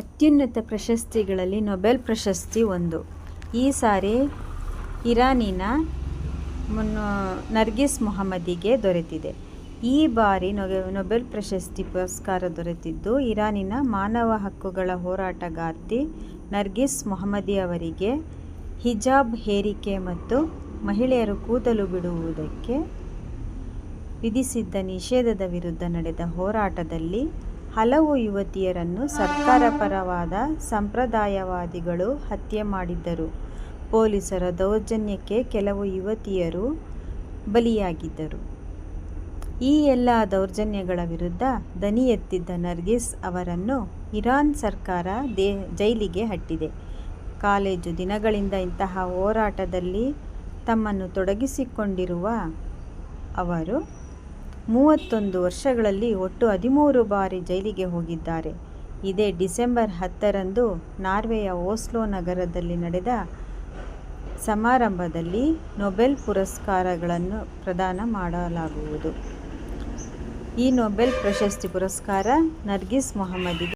ಅತ್ಯುನ್ನತ ಪ್ರಶಸ್ತಿಗಳಲ್ಲಿ ನೊಬೆಲ್ ಪ್ರಶಸ್ತಿ ಒಂದು. ಈ ಸಾರಿ ಇರಾನಿನ ನರ್ಗಿಸ್ ಮೊಹಮ್ಮದಿಗೆ ದೊರೆತಿದೆ. ಈ ಬಾರಿ ನೊಬೆಲ್ ಪ್ರಶಸ್ತಿ ಪುರಸ್ಕಾರ ದೊರೆತಿದ್ದು ಇರಾನಿನ ಮಾನವ ಹಕ್ಕುಗಳ ಹೋರಾಟಗಾರ್ತಿ ನರ್ಗಿಸ್ ಮೊಹಮ್ಮದಿ ಅವರಿಗೆ ಹಿಜಾಬ್ ಹೇರಿಕೆ ಮತ್ತು ಮಹಿಳೆಯರು ಕೂದಲು ಬಿಡುವುದಕ್ಕೆ ವಿಧಿಸಿದ್ದ ನಿಷೇಧದ ವಿರುದ್ಧ ನಡೆದ ಹೋರಾಟದಲ್ಲಿ ಹಲವು ಯುವತಿಯರನ್ನು ಸರ್ಕಾರ ಪರವಾದ ಸಂಪ್ರದಾಯವಾದಿಗಳು ಹತ್ಯೆ ಮಾಡಿದ್ದರು. ಪೊಲೀಸರ ದೌರ್ಜನ್ಯಕ್ಕೆ ಕೆಲವು ಯುವತಿಯರು ಬಲಿಯಾಗಿದ್ದರು. ಈ ಎಲ್ಲ ದೌರ್ಜನ್ಯಗಳ ವಿರುದ್ಧ ದನಿ ಎತ್ತಿದ್ದ ನರ್ಗಿಸ್ ಅವರನ್ನು ಇರಾನ್ ಸರ್ಕಾರ ದೇ ಜೈಲಿಗೆ ಹಟ್ಟಿದೆ. ಕಾಲೇಜು ದಿನಗಳಿಂದ ಇಂತಹ ಹೋರಾಟದಲ್ಲಿ ತಮ್ಮನ್ನು ತೊಡಗಿಸಿಕೊಂಡಿರುವ ಅವರು ಮೂವತ್ತೊಂದು ವರ್ಷಗಳಲ್ಲಿ ಒಟ್ಟು ಹದಿಮೂರು ಬಾರಿ ಜೈಲಿಗೆ ಹೋಗಿದ್ದಾರೆ. ಇದೇ ಡಿಸೆಂಬರ್ ಹತ್ತರಂದು ನಾರ್ವೆಯ ಓಸ್ಲೋ ನಗರದಲ್ಲಿ ನಡೆದ ಸಮಾರಂಭದಲ್ಲಿ ನೊಬೆಲ್ ಪುರಸ್ಕಾರಗಳನ್ನು ಪ್ರದಾನ ಮಾಡಲಾಗುವುದು. ಈ ನೊಬೆಲ್ ಪ್ರಶಸ್ತಿ ಪುರಸ್ಕಾರ ನರ್ಗಿಸ್ ಮೊಹಮ್ಮದಿಗೆ